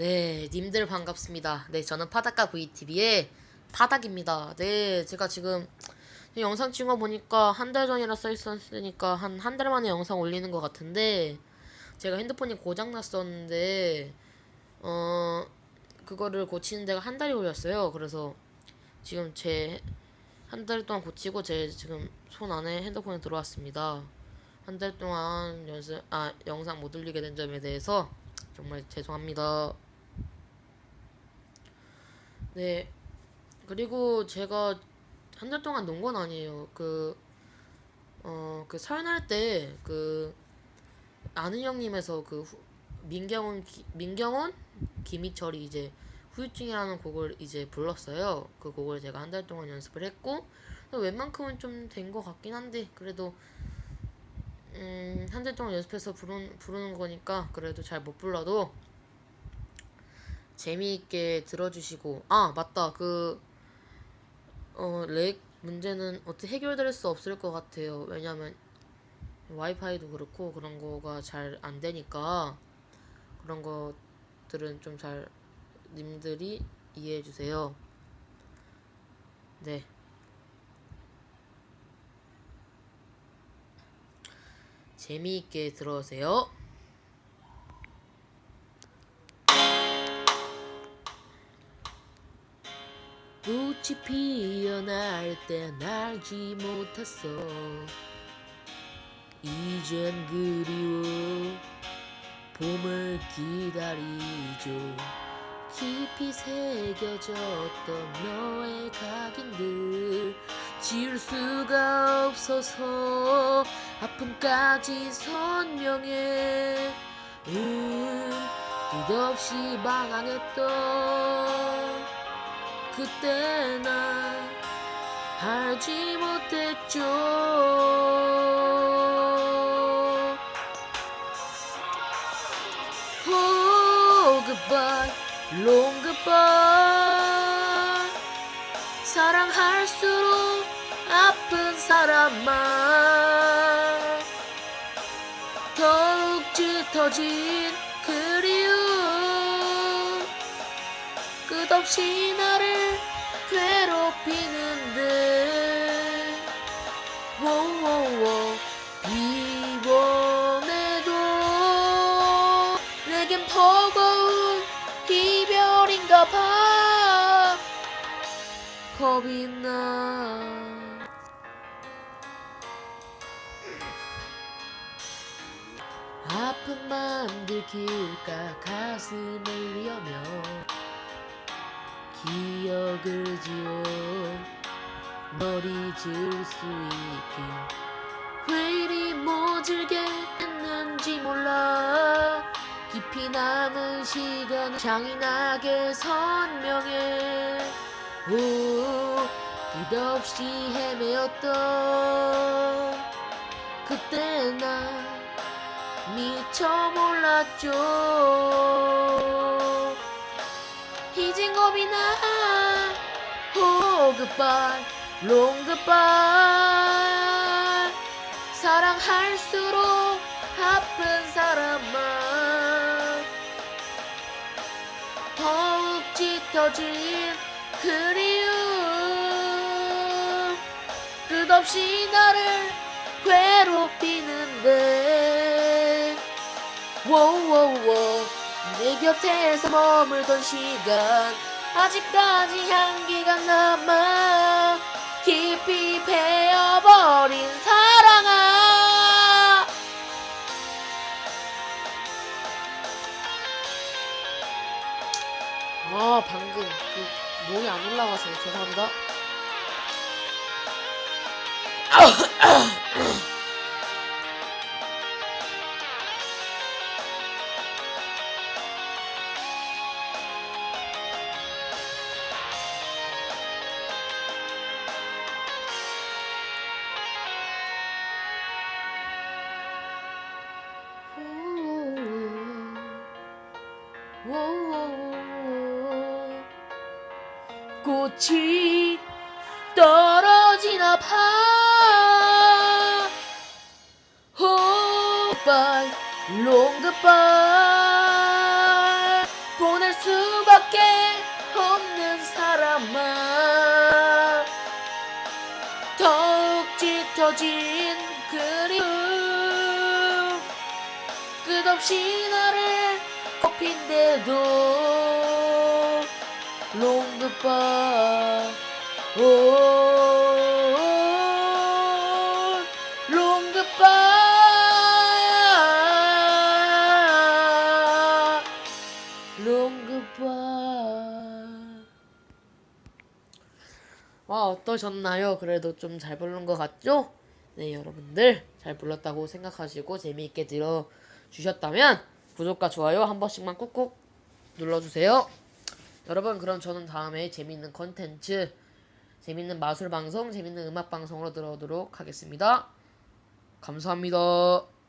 네, 님들 반갑습니다. 네, 저는 파닥가 VTV의 파닥입니다. 네, 제가 지금 영상 찍어 보니까 한 달 전이라 써 있었으니까 한 한 달 만에 영상 올리는 것 같은데 제가 핸드폰이 고장 났었는데 어 그거를 고치는 데가 한 달이 걸렸어요. 그래서 지금 제 한 달 동안 고치고 제 지금 손 안에 핸드폰이 들어왔습니다. 한 달 동안 연습 아 영상 못 올리게 된 점에 대해서 정말 죄송합니다. 네. 그리고 제가 한 달 동안 논 건 아니에요. 그, 어, 그 설날 때, 그, 아는 형님에서 그, 후, 민경훈, 기- 민경훈? 김희철이 이제 후유증이라는 곡을 이제 불렀어요. 그 곡을 제가 한 달 동안 연습을 했고, 웬만큼은 좀 된 것 같긴 한데, 그래도, 음, 한 달 동안 연습해서 부르는, 부르는 거니까, 그래도 잘 못 불러도, 재미있게 들어주시고. 아 맞다. 그 어 렉 문제는 어떻게 해결될 수 없을 것 같아요. 왜냐면 와이파이도 그렇고 그런 거가 잘 안 되니까 그런 것들은 좀 잘 님들이 이해해 주세요. 네. 재미있게 들어오세요. 꽃이 피어날 땐 알지 못했어. 이젠 그리워. 봄을 기다리죠. 깊이 새겨졌던 너의 각인들. 지울 수가 없어서 아픔까지 선명해. 음, 끝없이 방황했던 그때 난 알지 못했죠. Oh goodbye. 사랑할수록 아픈 사람만 더욱 짙어진 그리움 끝없이 나를 괴롭히는데. 워워워 이번에도 내겐 버거운 이별인가 봐. 겁이 나. 아픔만 들킬까 가슴을 여며 기억을 지워 머리 지을 수 있게. 왜 이리 모질게 했는지 몰라. 깊이 남은 시간 잔인하게 선명해. 오 끝없이 헤매었던 그때 난 미처 몰랐죠 이젠 겁이 나 Oh goodbye 사랑할수록 아픈 사람만 더욱 짙어진 그리움. 끝없이 나를 괴롭히는데. 워워워 내 곁에서 머물던 시간. 아직까지 향기가 남아 깊이 배어버린 사랑아. 아 방금 그 목이 안 올라가서 죄송합니다 꽃이 떨어지나 봐. 호발 롱그발. 보낼 수밖에 없는 사람아. 더욱 짙어진 그리움. 끝없이 나를 꼽힌대도 롱그바 오 롱그바 롱그바 와 어떠셨나요? 그래도 좀 잘 부른 것 같죠? 네 여러분들 잘 불렀다고 생각하시고 재미있게 들어주셨다면 구독과 좋아요 한 번씩만 꾹꾹 눌러주세요. 여러분 그럼 저는 다음에 재밌는 컨텐츠 재밌는 마술 방송 재밌는 음악 방송으로 들어오도록 하겠습니다. 감사합니다.